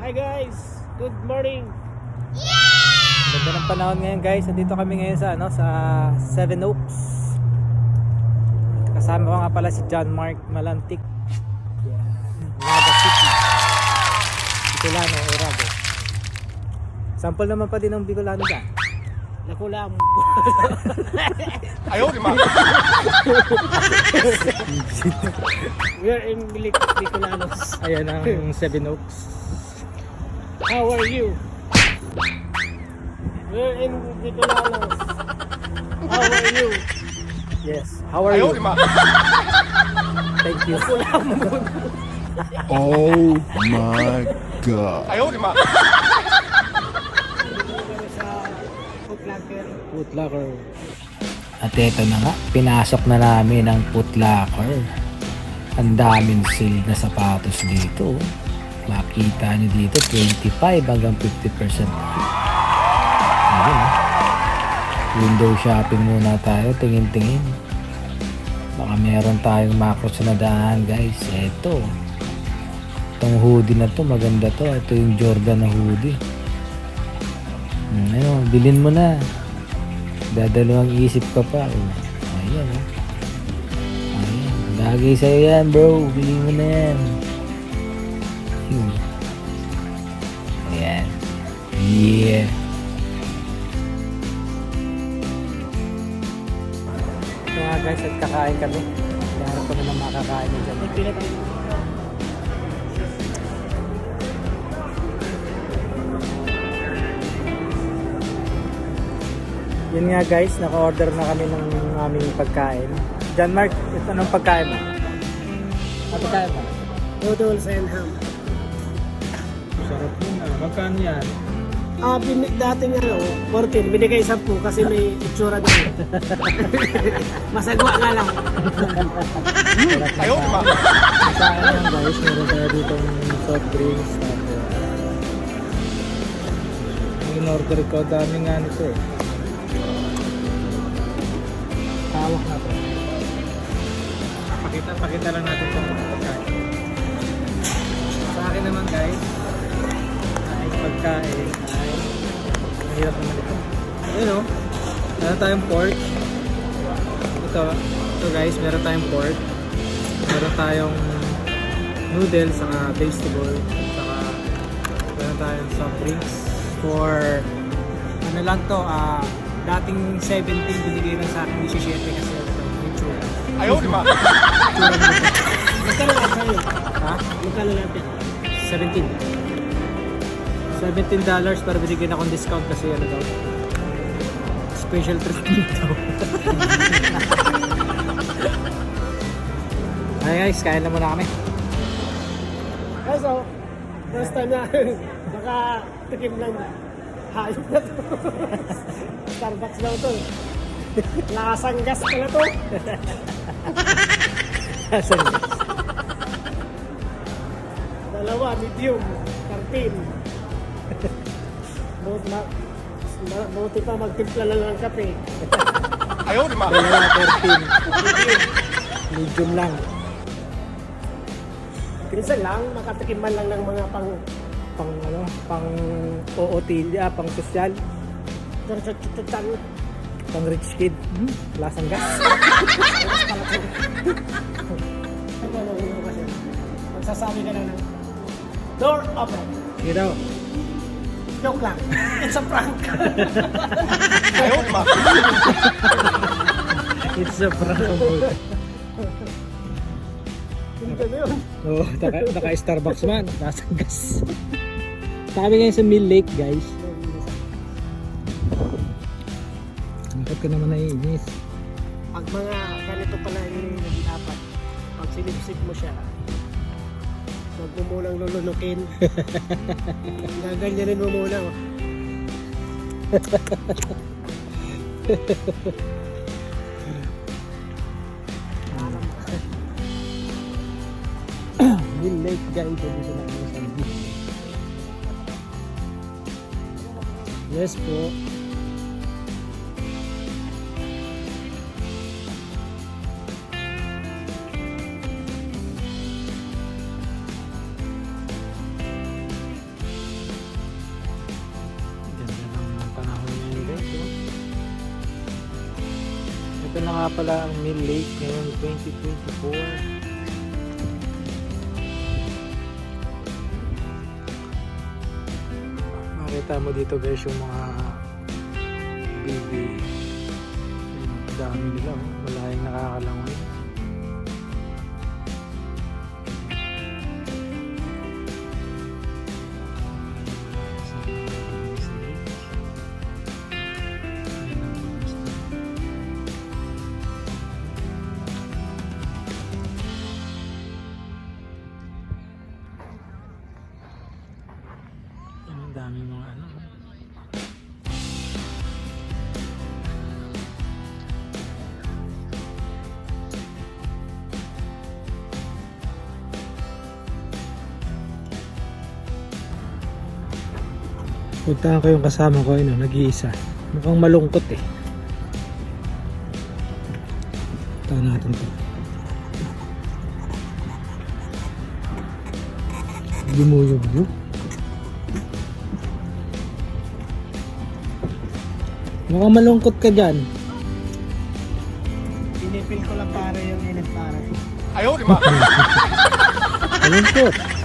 Hi guys! Good morning! Yeah! Ganda ng panahon ngayon guys. Nandito kami ngayon sa, ano, sa Seven Oaks. Kasama ko nga pala si John Mark Malantik. Yeah. Naga City. Bicolano, Orado. Sample naman pa din ng Bicolano ka. Naku lang. Ayaw, lima. We are in Bic Bicolanos. Ayan ang Seven Oaks. How are you? We're in Vitolanos. How are you? Yes. How are you? Thank you. Oh my God. Foot locker. At eto na nga, pinasok na namin ang foot. Ang daming sealed na sapatos dito. Oh. Makita nyo dito, 25 hanggang 50%. Ayun. Window shopping muna tayo, tingin-tingin. Baka meron tayong macros na daan guys. Eto. Itong hoodie na to, maganda to. Ito yung Jordan na hoodie. Hmm, ano, bilhin mo na. Dadalawang isip ka pa. Ayan, oh. Ayan. Lagi sa'yo yan, bro. Bilhin mo na yan. Hmm. Ayan. Yeah. Ito nga guys, at kakain kami. Kaya ko na ng makakain dyan. Nagpilat Yun nga guys, naka-order na kami ng aming pagkain. John Mark, ito anong pagkain mo? Pagkain mo? noodles and ham. Magkano yan? Ah, bin, dating ano, 14, binigay 10 kasi may itsura daw. Masagwa nga lang. Ayaw pa. Sa akin guys, meron tayo dito ng soft drinks. Tapos, in-order ko, dami nga nito eh. Tawak na to. Pakita, pakita lang natin itong pagkain. Sa akin naman guys, pagkain ay mahirap naman ito. Ayun o. Meron tayong pork. Ito. Ito guys, meron tayong pork. Meron tayong noodles, saka vegetable, saka meron tayong soft drinks for ano lang to, ah, uh, dating 17 binigay lang sa akin 17 kasi ito, YouTube. Ayaw, di ba? Magkano lang sa'yo? Ha? Magkano lang 17. 17 dollars pero binigyan akong discount kasi ano daw. Special treatment daw. Ay guys, kain na muna kami. So, first time na nakatikim ng hayop na to. Starbucks daw to. Lasang gas pala to. Asan? Dalawa, medium, 13. Buti, ma ma buti pa magtimpla na lang kape. Ayaw naman. Dalawa na 14. Medium lang. Minsan lang, makatikim man lang ng mga pang pang ano, pang OOTD, ah, pang sosyal. Pang rich kid. Hmm? Lasang gas. Magsasabi ka na ng door open. Sige daw. Joke lang. It's a prank. Ayun ba? It's a prank. Oo, oh, naka, naka Starbucks man, nasa gas. Sabi ngayon sa Mill Lake, guys. Bakit ka naman naiinis? Pag mga ganito pala yung dapat, pag silipsip mo siya, huwag mo munang lulunukin. Gaganyanin mo muna. oh. Mill Lake, guys. Dito kami sa beach. Yes po. Na nga pala ang Mill Lake ngayong 2024. Makita mo dito guys yung mga baby. Dami nila. Oh. Malayang nakakalangoy. Puntahan ko yung kasama ko, ano, nag-iisa. Mukhang malungkot eh. Punta natin to. Lumuyog yun. Ano? Mukhang malungkot ka dyan. Pinipil ko lang para yung init para. Ayaw, di ba? malungkot.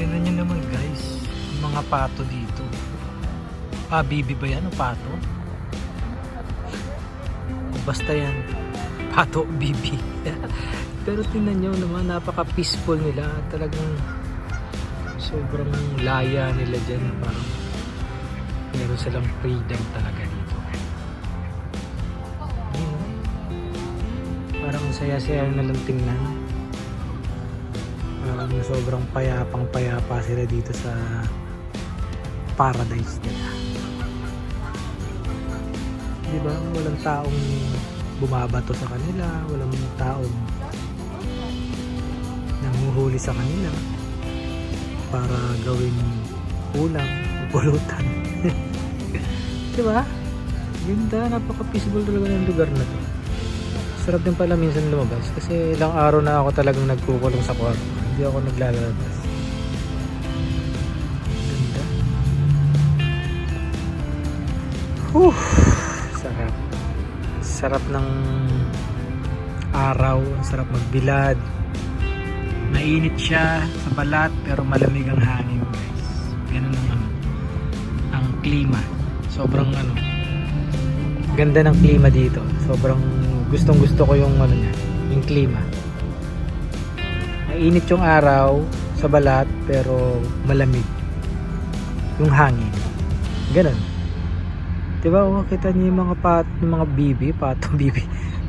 Tingnan nyo naman guys, mga pato dito. Ah, bibi ba yan o pato? Basta yan, pato, bibi. Pero tingnan nyo naman, napaka-peaceful nila. Talagang sobrang laya nila dyan. Parang meron silang freedom talaga dito. Parang ang saya-saya na lang tingnan. Parang sobrang payapang payapa sila dito sa paradise nila. Di ba? Walang taong bumabato sa kanila, walang taong nanguhuli sa kanila para gawin ulam pulutan. Di ba? Ganda, napaka-peaceful talaga ng lugar na to. Sarap din pala minsan lumabas kasi ilang araw na ako talagang nagkukulong sa kwarto. Hindi ako naglalabas. Ganda. Whew, sarap. Sarap ng araw, sarap magbilad. Mainit siya sa balat pero malamig ang hangin guys. Ganun ang ano, ang klima. Sobrang ano, ganda ng klima dito. Sobrang gustong gusto ko yung ano niya, yung klima. Mainit yung araw sa balat pero malamig yung hangin. Ganun. 'Di? Oh, kita niyo yung mga pat, yung mga bibi, pato bibi.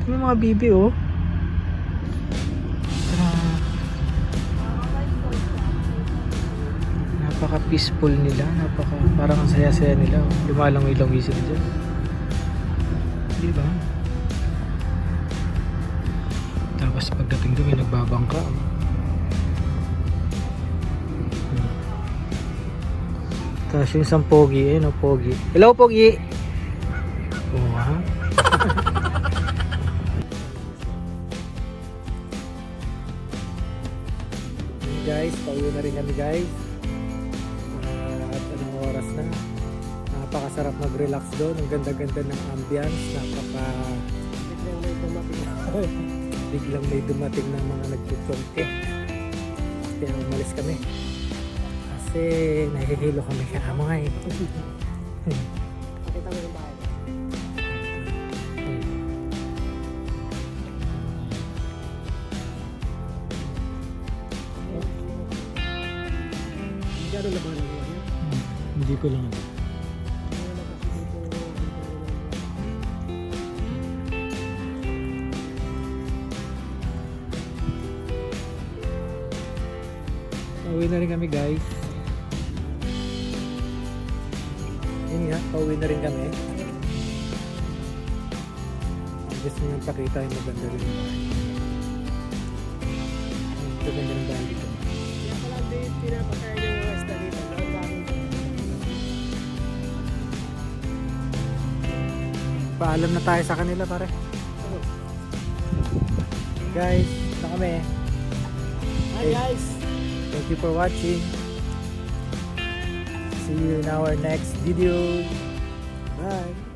Yung mga bibi oh. Tara. Napaka peaceful nila, napaka parang ang saya-saya nila. oh. Lumalangoy-langoy sila dyan. Di ba? Tapos pagdating doon may nagbabangka. oh. Tapos yung isang pogi, eh, no, pogi. Hello, pogi! Oo, ha? guys, pauwi na rin kami guys. Ah, at anong oras na? Napakasarap mag-relax doon. Ang ganda-ganda ng ambience. Napaka Biglang may dumating. biglang may dumating ng mga nagtutsongke. Kaya umalis kami. Kasi nahihilo kami kaya amo nga eh. Pakita mo yung bahay. Gano'n na ba nagawa niya? Hindi ko lang alam. Pauwi na rin kami guys. Nga, pauwi na rin kami. Gusto nyo pakita yung maganda rin yung bahay. Ang ganda ng bahay dito. Kaya pala hindi pinapakain yung mga isda dito. Paalam na tayo sa kanila pare. Guys, na kami. Hi guys! Thank you for watching. See you in our next video. Bye.